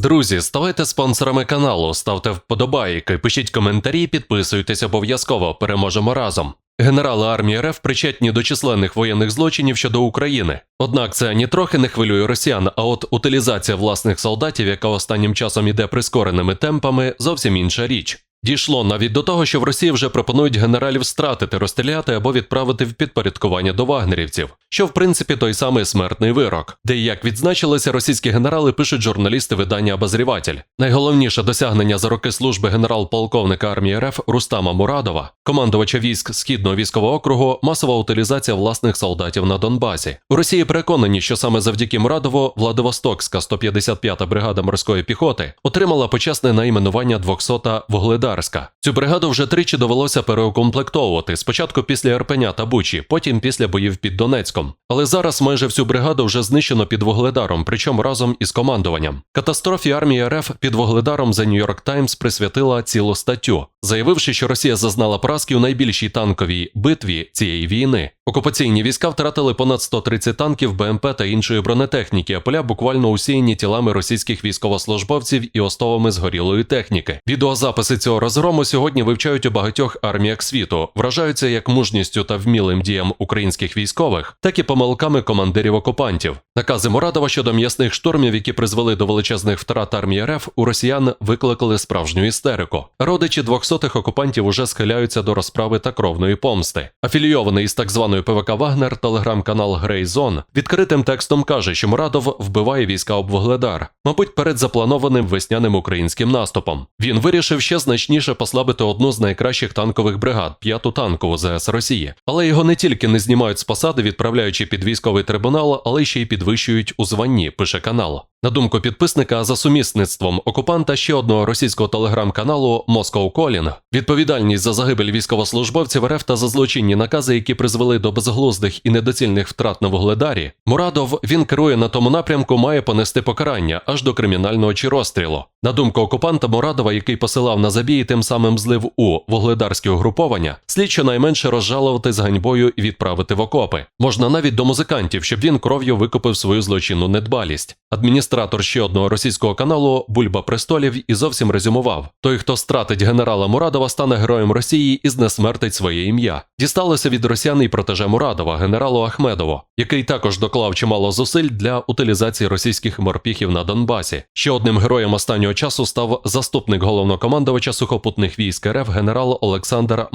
Друзі, ставайте спонсорами каналу, ставте вподобайки, пишіть коментарі, підписуйтесь обов'язково. Переможемо разом. Генерали армії РФ причетні до численних воєнних злочинів щодо України. Однак це ані трохи не хвилює росіян, а от утилізація власних солдатів, яка останнім часом іде прискореними темпами, зовсім інша річ. Дійшло навіть до того, що в Росії вже пропонують генералів стратити, розстріляти або відправити в підпорядкування до вагнерівців, що в принципі той самий смертний вирок, де як відзначилися, російські генерали пишуть журналісти видання Обозріватель. Найголовніше досягнення за роки служби генерал-полковника армії РФ Рустама Мурадова, командувача військ Східного військового округу, масова утилізація власних солдатів на Донбасі. У Росії переконані, що саме завдяки Мурадову Владивостокська 155-та бригада морської піхоти отримала почесне найменування 200-та Вугледарська. Цю бригаду вже тричі довелося переукомплектовувати. Спочатку після Ірпеня та Бучі, потім після боїв під Донецьком. Але зараз майже всю бригаду вже знищено під Вугледаром, причому разом із командуванням. Катастрофі армії РФ під Вугледаром The New York Times присвятила цілу статтю, заявивши, що Росія зазнала поразки у найбільшій танковій битві цієї війни. Окупаційні війська втратили понад 130 танків, БМП та іншої бронетехніки, а поля буквально усіяні тілами російських військовослужбовців і остовами згорілої техніки. Відеозаписи цього розгрому сьогодні вивчають у багатьох арміях світу, вражаються як мужністю та вмілим діям українських військових, так і помилками командирів окупантів. Накази Мурадова щодо м'ясних штурмів, які призвели до величезних втрат армії РФ, у росіян викликали справжню істерику. Родичі двохсотих окупантів уже схиляються до розправи та кровної помсти. Афілійований із так званою ПВК Вагнер телеграм-канал Грей Зон відкритим текстом каже, що Мурадов вбиває війська об Вугледар, мабуть, перед запланованим весняним українським наступом. Він вирішив ще значніше послабити одну з найкращих танкових бригад п'яту танкову ЗС Росії. Але його не тільки не знімають з посади, відправляючи під військовий трибунал, але ще й підвищують у званні, пише канал. На думку підписника, за сумісництвом окупанта ще одного російського телеграм-каналу Moscow Calling, відповідальність за загибель військовослужбовців РФ та за злочинні накази, які призвели до безглуздих і недоцільних втрат на Вугледарі, Мурадов він керує на тому напрямку, має понести покарання аж до кримінального чи розстрілу. На думку окупанта Мурадова, який посилав на забій, і тим самим злив у вугледарські угруповання, слід щонайменше розжалувати з ганьбою і відправити в окопи. Можна навіть до музикантів, щоб він кров'ю викупив свою злочинну недбалість. Адміністратор ще одного російського каналу Бульба Престолів і зовсім резюмував: той, хто стратить генерала Мурадова, стане героєм Росії і знесмертить своє ім'я. Дісталося від росіян і протеже Мурадова, генералу Ахмедову, який також доклав чимало зусиль для утилізації російських морпіхів на Донбасі. Ще одним героєм останнього часу став заступник головнокомандувача сухопутних військ РФ генерал Олександр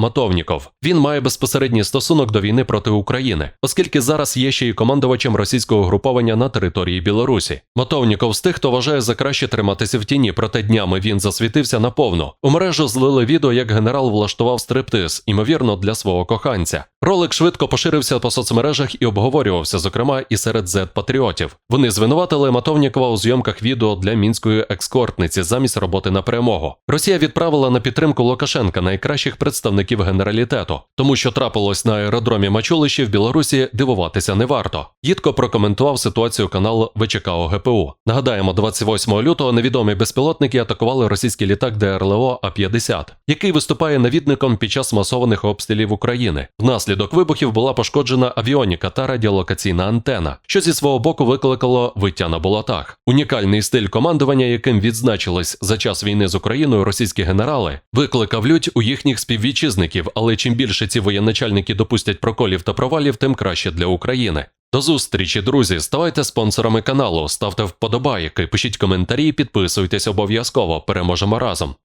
Матовніков. Він має безпосередній стосунок до війни проти України, оскільки зараз є ще й командувачем російського угруповання на території Білорусі. Матовніков з тих, хто вважає за краще триматися в тіні, проте днями він засвітився наповно. У мережу злили відео, як генерал влаштував стриптиз, ймовірно, для свого коханця. Ролик швидко поширився по соцмережах і обговорювався, зокрема, і серед зет-патріотів. Вони звинуватили Матовнікова у зйомках відео для мінської екскортниці замість роботи на перемогу. Росія відправила на підтримку Лукашенка найкращих представників генералітету, тому що трапилось на аеродромі Мачулищі в Білорусі, дивуватися не варто. Їдко прокоментував ситуацію канал ВЧК ОГПУ. Нагадаємо, 28 лютого невідомі безпілотники атакували російський літак ДРЛО А-50, який виступає навідником під час масованих обстрілів України. Внаслідок вибухів була пошкоджена авіоніка та радіолокаційна антена, що зі свого боку викликало виття на болотах. Унікальний стиль командування, яким відзначились за час війни з Україною російські генерали, викликав лють у їхніх співвітчизників, але чим більше ці воєначальники допустять проколів та провалів, тим краще для України. До зустрічі, друзі. Ставайте спонсорами каналу, ставте вподобайки, пишіть коментарі, підписуйтесь обов'язково. Переможемо разом.